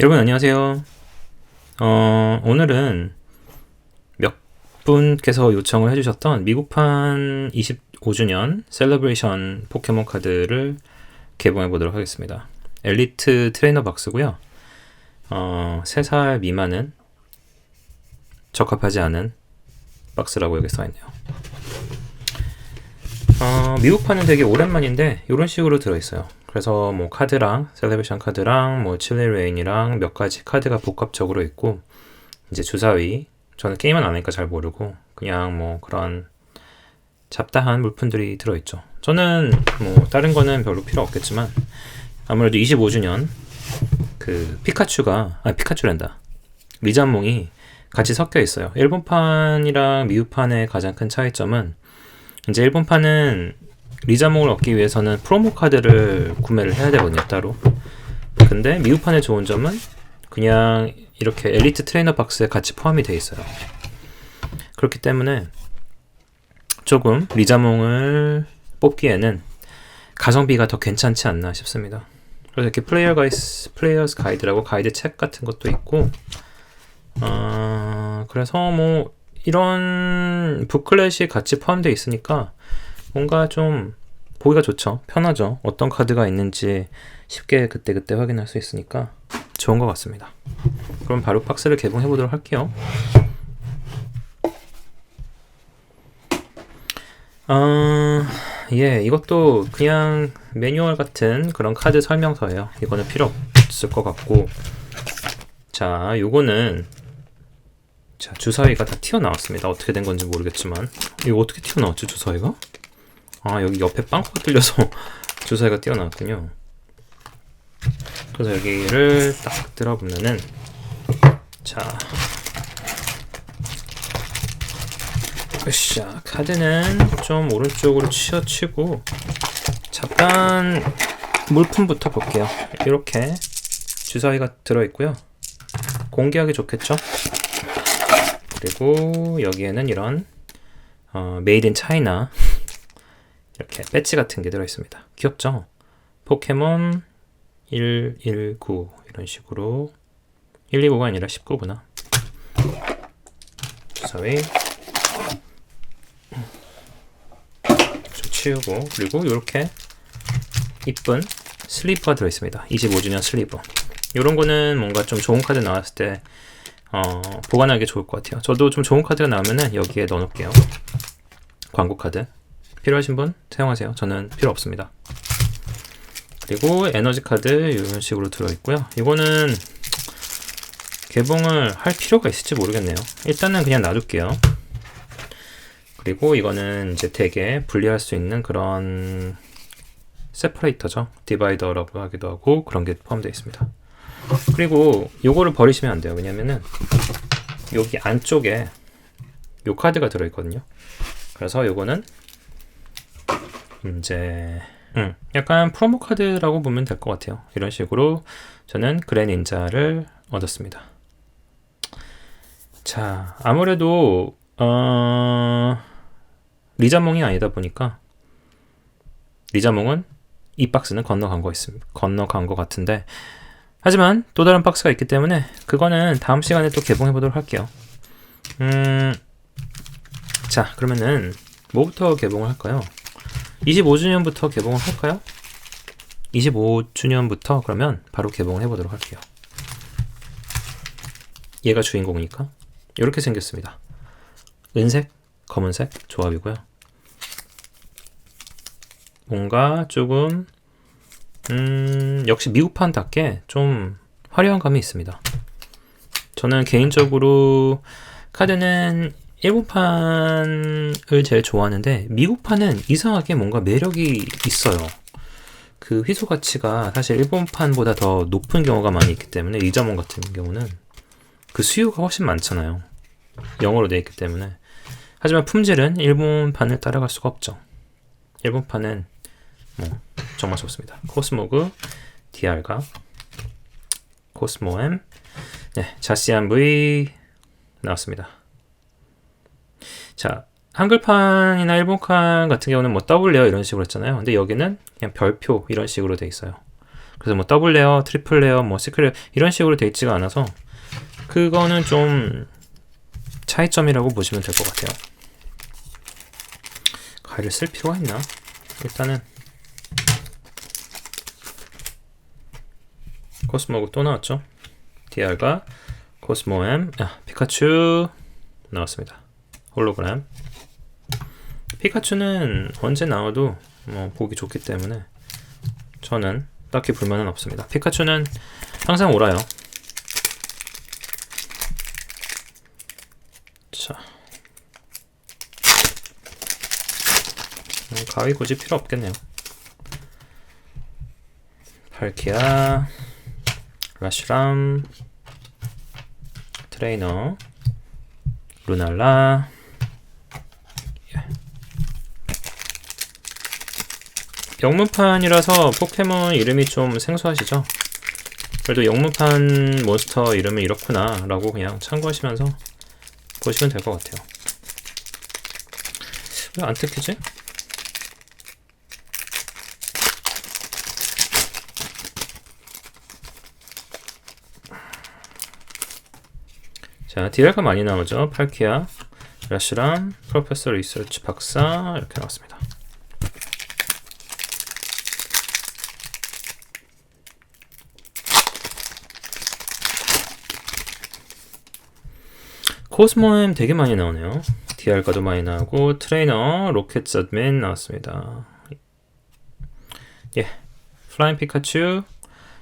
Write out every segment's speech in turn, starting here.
여러분 안녕하세요. 어, 오늘은 몇 분께서 요청을 해주셨던 미국판 25주년 셀러브레이션 포켓몬 카드를 개봉해 보도록 하겠습니다. 엘리트 트레이너 박스고요. 어, 3살 미만은 적합하지 않은 박스라고 여기 써있네요. 어, 미국판은 되게 오랜만인데 이런 식으로 들어있어요. 그래서 뭐 카드랑 셀레브레이션 카드랑 뭐 칠리 레인이랑 몇 가지 카드가 복합적으로 있고 이제 주사위 저는 게임은 안 하니까 잘 모르고 그냥 뭐 그런 잡다한 물품들이 들어있죠. 저는 뭐 다른 거는 별로 필요 없겠지만 아무래도 25주년 그 피카츄가 아 피카츄란다 리자몽이 같이 섞여 있어요. 일본판이랑 미국판의 가장 큰 차이점은 이제 일본 판은 리자몽을 얻기 위해서는 프로모 카드를 구매를 해야 되거든요, 따로. 근데 미국판의 좋은 점은 그냥 이렇게 엘리트 트레이너 박스에 같이 포함이 돼 있어요. 그렇기 때문에 조금 리자몽을 뽑기에는 가성비가 더 괜찮지 않나 싶습니다. 그래서 이렇게 플레이어 가이스, 플레이어스 가이드라고 가이드 책 같은 것도 있고, 어, 그래서 뭐 이런 북클렛이 같이 포함되어 있으니까 뭔가 좀 보기가 좋죠. 편하죠. 어떤 카드가 있는지 쉽게 그때그때 확인할 수 있으니까 좋은 것 같습니다. 그럼 바로 박스를 개봉해 보도록 할게요. 어, 예, 이것도 그냥 매뉴얼 같은 그런 카드 설명서예요. 이거는 필요 없을 것 같고. 자, 요거는 자, 주사위가 다 튀어나왔습니다. 어떻게 된 건지 모르겠지만. 이거 어떻게 튀어나왔죠, 주사위가? 아, 여기 옆에 빵꾸가 뚫려서 주사위가 튀어나왔군요. 그래서 여기를 딱 들어보면은, 자. 으쌰, 카드는 좀 오른쪽으로 치어치고, 잠깐 물품부터 볼게요. 이렇게 주사위가 들어있고요. 공개하기 좋겠죠? 그리고 여기에는 이런 어, 메이드 인 차이나 이렇게 배지 같은 게 들어있습니다. 귀엽죠? 포켓몬 119 이런 식으로 129가 아니라 19구나. 주사위 좀 치우고 그리고 이렇게 이쁜 슬리퍼가 들어있습니다. 25주년 슬리퍼. 이런 거는 뭔가 좀 좋은 카드 나왔을 때 어, 보관하기 좋을 것 같아요. 저도 좀 좋은 카드가 나오면은 여기에 넣어놓을게요. 광고 카드. 필요하신 분 사용하세요. 저는 필요 없습니다. 그리고 에너지 카드 이런 식으로 들어있고요. 이거는 개봉을 할 필요가 있을지 모르겠네요. 일단은 그냥 놔둘게요. 그리고 이거는 이제 되게 분리할 수 있는 그런 세퍼레이터죠. 디바이더라고 하기도 하고 그런 게 포함되어 있습니다. 그리고 요거를 버리시면 안 돼요. 왜냐면은 여기 안쪽에 요 카드가 들어있거든요. 그래서 요거는 이제 음, 약간 프로모 카드라고 보면 될 것 같아요. 이런 식으로 저는 그레닌자를 얻었습니다. 자, 아무래도 어... 리자몽이 아니다 보니까 리자몽은 이 박스는 건너간 거 있습니다. 건너간 것 같은데 하지만 또 다른 박스가 있기 때문에 그거는 다음 시간에 또 개봉해 보도록 할게요. 음, 자 그러면은 뭐부터 개봉을 할까요? 25주년부터 개봉을 할까요? 25주년부터 그러면 바로 개봉을 해보도록 할게요. 얘가 주인공이니까 이렇게 생겼습니다. 은색, 검은색 조합이고요. 뭔가 조금 음, 역시 미국판답게 좀 화려한 감이 있습니다. 저는 개인적으로 카드는 일본판을 제일 좋아하는데 미국판은 이상하게 뭔가 매력이 있어요. 그 희소 가치가 사실 일본판보다 더 높은 경우가 많이 있기 때문에 이자몬 같은 경우는 그 수요가 훨씬 많잖아요. 영어로 되어 있기 때문에. 하지만 품질은 일본판을 따라갈 수가 없죠. 일본판은 뭐 정말 좋습니다. 코스모그 DR가 코스모 M 네, 자시안 V 나왔습니다. 자, 한글판이나 일본판 같은 경우는 뭐 W 이런 식으로 했잖아요. 근데 여기는 그냥 별표 이런 식으로 돼 있어요. 그래서 뭐 더블 레어, 트리플 레어, 뭐 시크릿 레어 이런 식으로 돼 있지가 않아서 그거는 좀 차이점이라고 보시면 될 것 같아요. 가위를 쓸 필요가 있나? 일단은 코스모고 또 나왔죠. DR과 코스모 M, 아, 피카츄 나왔습니다. 홀로그램. 피카츄는 언제 나와도 뭐 보기 좋기 때문에 저는 딱히 불만은 없습니다. 피카츄는 항상 오라요. 자. 음, 가위 굳이 필요 없겠네요. 팔키아, 라시람, 트레이너, 루날라, 예. 영문판이라서 포켓몬 이름이 좀 생소하시죠? 그래도 영문판 몬스터 이름은 이렇구나 라고 그냥 참고하시면서 보시면 될 것 같아요. 왜 안 뜯기지? 자, DL가 많이 나오죠. 팔키아, 라슈람, 프로페서 리서치 박사 이렇게 나왔습니다. 코스모엠 되게 많이 나오네요. DR가도 많이 나오고 트레이너, 로켓 서드맨 나왔습니다. 예, 플라잉 피카츄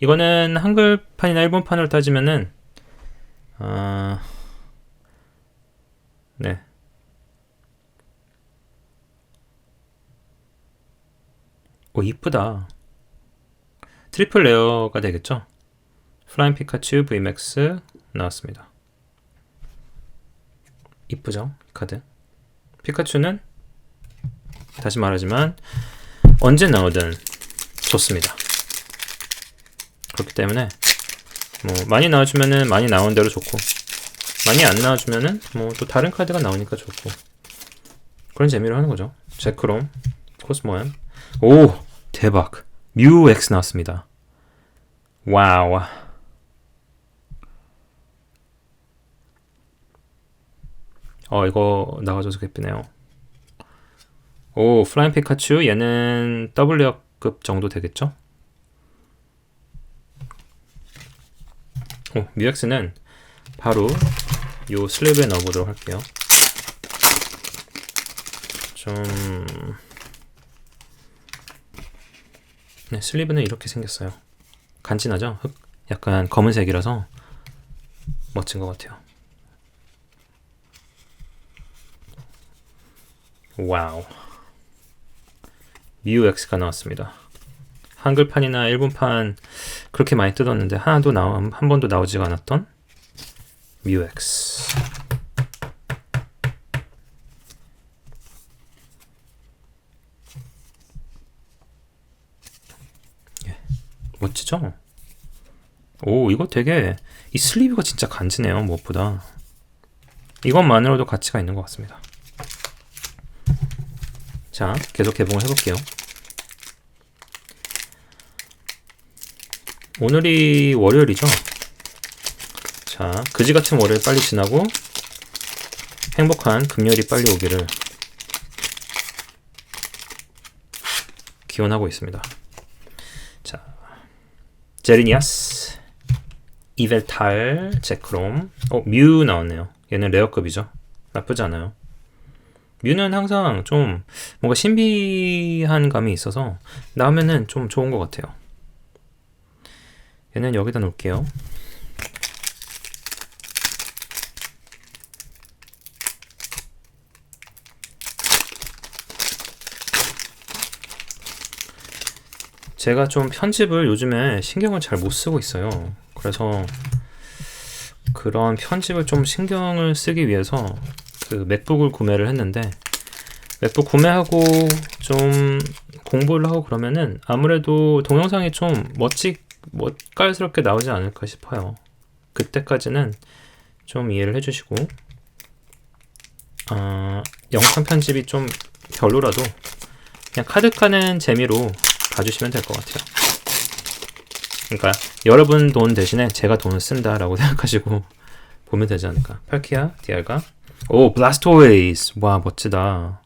이거는 한글판이나 일본판으로 따지면은 아, 네. 오, 이쁘다. 트리플 레어가 되겠죠? 플라잉 피카츄 VMAX 나왔습니다. 이쁘죠? 카드. 피카츄는 다시 말하지만 언제 나오든 좋습니다. 그렇기 때문에 뭐 많이 나와주면은 많이 나온 대로 좋고 많이 안 나와주면은 뭐 또 다른 카드가 나오니까 좋고 그런 재미로 하는 거죠. 제크롬, 코스모엠, 오 대박 뮤 X 나왔습니다. 와우. 어 이거 나가줘서 예쁘네요. 오 플라잉 피카츄 얘는 W급 정도 되겠죠? 오, 뮤엑스는 바로 요 슬립에 넣어보도록 할게요. 좀 네, 슬리브는 이렇게 생겼어요. 간지나죠? 흑, 약간 검은색이라서 멋진 것 같아요. 와우. 미우엑스가 나왔습니다. 한글판이나 일본판 그렇게 많이 뜯었는데 하나도 나와 한 번도 나오지가 않았던 뮤엑스. 예, 멋지죠? 오, 이거 되게 이 슬리브가 진짜 간지네요, 무엇보다. 이것만으로도 가치가 있는 것 같습니다. 자, 계속 개봉을 해볼게요. 오늘이 월요일이죠? 자, 그지 같은 월요일 빨리 지나고 행복한 금요일이 빨리 오기를 기원하고 있습니다. 자, 제리니아스, 이벨탈, 제크롬, 어, 뮤 나왔네요. 얘는 레어급이죠. 나쁘지 않아요. 뮤는 항상 좀 뭔가 신비한 감이 있어서 나오면은 좀 좋은 것 같아요. 얘는 여기다 놓을게요. 제가 좀 편집을 요즘에 신경을 잘 못 쓰고 있어요. 그래서 그런 편집을 좀 신경을 쓰기 위해서 그 맥북을 구매를 했는데 맥북 구매하고 좀 공부를 하고 그러면은 아무래도 동영상이 좀 멋지 멋깔스럽게 나오지 않을까 싶어요. 그때까지는 좀 이해를 해주시고 어, 영상 편집이 좀 별로라도 그냥 카드 까는 재미로 봐주시면 될 것 같아요. 그러니까 여러분 돈 대신에 제가 돈을 쓴다라고 생각하시고 보면 되지 않을까. 팔키아, 디알가. 오, 블라스토이스. 와, 멋지다.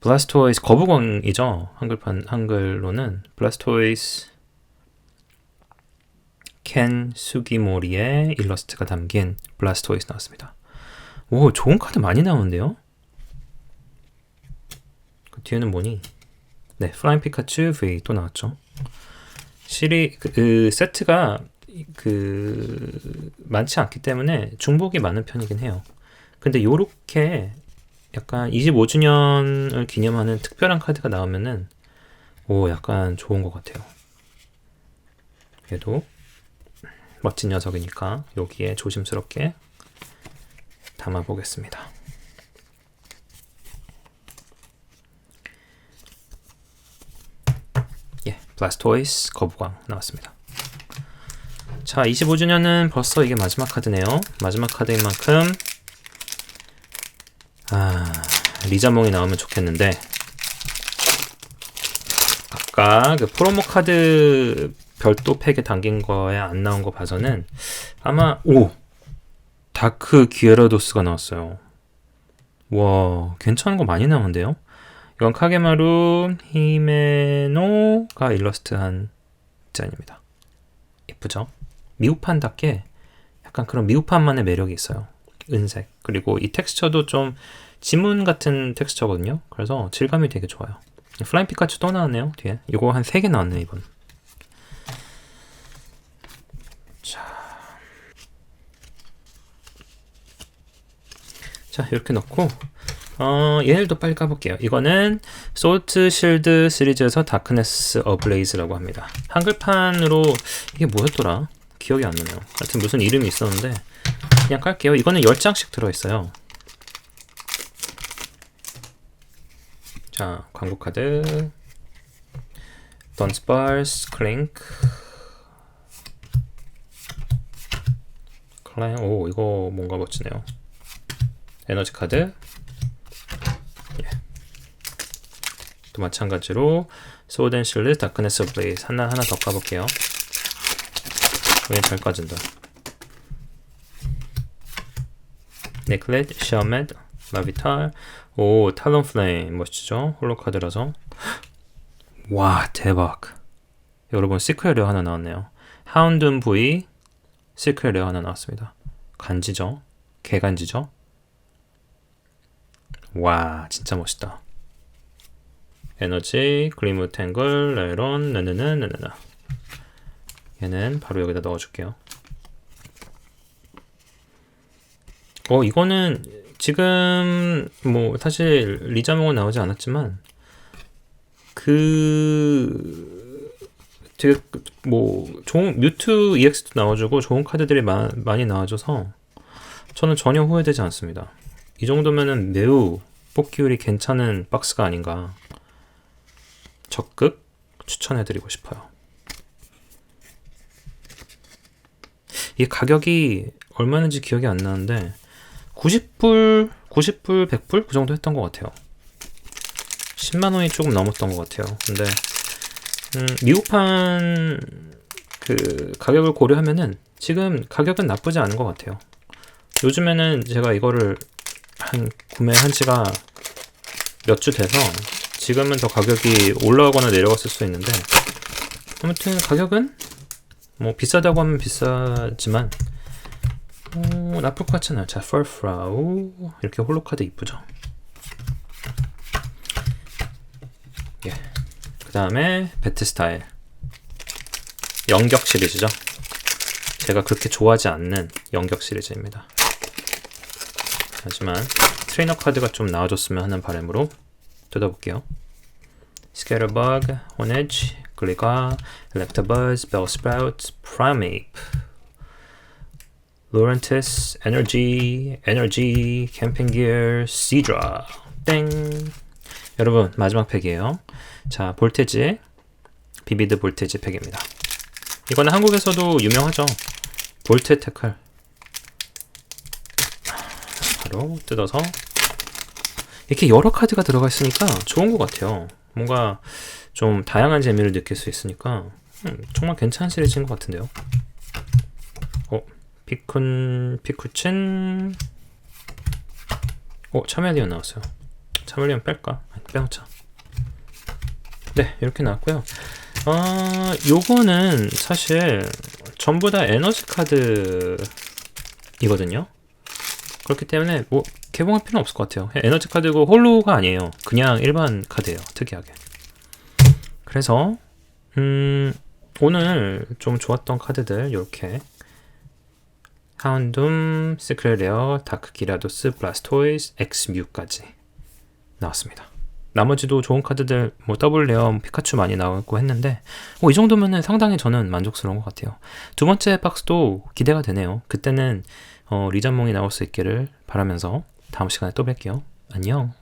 블라스토이스 거북왕이죠. 한글판 한글로는 블라스토이스 켄 수기모리의 일러스트가 담긴 블라스토이스 나왔습니다. 오, 좋은 카드 많이 나오는데요? 그 뒤에는 뭐니? 네, 플라잉 피카츄 V 또 나왔죠. 실이 그, 그 세트가 그 많지 않기 때문에 중복이 많은 편이긴 해요. 근데 요렇게 약간 25주년을 기념하는 특별한 카드가 나오면은 오 약간 좋은 것 같아요. 얘도 멋진 녀석이니까 여기에 조심스럽게 담아 보겠습니다. 예, 블라스토이스 거부광 나왔습니다. 자, 25주년은 벌써 이게 마지막 카드네요. 마지막 카드인 만큼 아, 리자몽이 나오면 좋겠는데 아까 그 프로모 카드 별도 팩에 담긴 거에 안 나온 거 봐서는 아마 오 다크 기에라도스가 나왔어요. 와 괜찮은 거 많이 나오는데요. 이건 카게마루 히메노가 일러스트한 짠입니다. 예쁘죠? 미우판답게 약간 그런 미우판만의 매력이 있어요. 은색. 그리고 이 텍스처도 좀 지문 같은 텍스처거든요. 그래서 질감이 되게 좋아요. 플라잉 피카츄 또 나왔네요. 뒤에. 이거 한 3개 나왔네, 이번. 자. 자, 이렇게 넣고 어, 얘네들도 빨리 까볼게요. 이거는 솔트 실드 시리즈에서 다크네스 어블레이즈라고 합니다. 한글판으로 이게 뭐였더라? 기억이 안 나네요. 하여튼 무슨 이름이 있었는데 그냥 깔게요. 이거는 10장씩 들어있어요. 자, 광고 카드 던스바스 클링크 클라이언 오 이거 뭔가 멋지네요. 에너지 카드 예. 또 마찬가지로 소덴 실드 다크네스 블레이즈 하나 하나 더 까볼게요. 왜 잘 까진다. 넥렛, 샤멧, 라비탈, 오 탈론 플레임 멋지죠? 홀로 카드라서 와 대박. 여러분 시크릿 레어 하나 나왔네요. 하운든 V 시크릿 레어 하나 나왔습니다. 간지죠? 개간지죠? 와 진짜 멋있다. 에너지, 그리무 탱글, 레론, 나나나나나 얘는 바로 여기다 넣어줄게요. 어, 이거는 지금 뭐 사실 리자몽은 나오지 않았지만 그 되게 뭐 좋은 뮤트 EX도 나와주고 좋은 카드들이 마, 많이 나와줘서 저는 전혀 후회되지 않습니다. 이 정도면은 매우 뽑기율이 괜찮은 박스가 아닌가 적극 추천해드리고 싶어요. 이 가격이 얼마인지 기억이 안 나는데 90불, 90불, 100불 그 정도 했던 것 같아요. 10만 원이 조금 넘었던 것 같아요. 근데 음, 미국판 그 가격을 고려하면은 지금 가격은 나쁘지 않은 것 같아요. 요즘에는 제가 이거를 한 구매한 지가 몇 주 돼서 지금은 더 가격이 올라가거나 내려갔을 수 있는데 아무튼 가격은 뭐 비싸다고 하면 비싸지만 어, 나쁠 것 같지 않아요. 자, 펄프라우 이렇게 홀로 카드 이쁘죠. 예. 그 다음에 배트 스타일 영격 시리즈죠. 제가 그렇게 좋아하지 않는 영격 시리즈입니다. 하지만 트레이너 카드가 좀 나와줬으면 하는 바람으로 뜯어볼게요. 스케러버그, 호네지, 글리가, 엘렉터버즈, 벨스프라우트, 프라메이프 로렌티스, 에너지, 에너지, 캠핑기어, 시드라, 땡. 여러분 마지막 팩이에요. 자, 볼테지, 비비드 볼테지 팩입니다. 이거는 한국에서도 유명하죠. 볼테 테클. 바로 뜯어서 이렇게 여러 카드가 들어가 있으니까 좋은 것 같아요. 뭔가 좀 다양한 재미를 느낄 수 있으니까 음, 정말 괜찮은 시리즈인 것 같은데요. 어, 피쿤, 피쿠친. 어, 차멜리온 나왔어요. 차멜리온 뺄까? 빼놓자. 네, 이렇게 나왔고요. 아, 요거는 사실 전부 다 에너지 카드이거든요. 그렇기 때문에 뭐 개봉할 필요는 없을 것 같아요. 에너지 카드고 홀로가 아니에요. 그냥 일반 카드예요. 특이하게. 그래서 음, 오늘 좀 좋았던 카드들 이렇게 하운둠, 시크레레어, 다크기라도스, 블라스토이스, 엑스뮤까지 나왔습니다. 나머지도 좋은 카드들 뭐 더블 레어, 뭐 피카츄 많이 나왔고 했는데 뭐 이 정도면은 상당히 저는 만족스러운 것 같아요. 두 번째 박스도 기대가 되네요. 그때는 어, 리전몽이 나올 수 있기를 바라면서 다음 시간에 또 뵐게요. 안녕.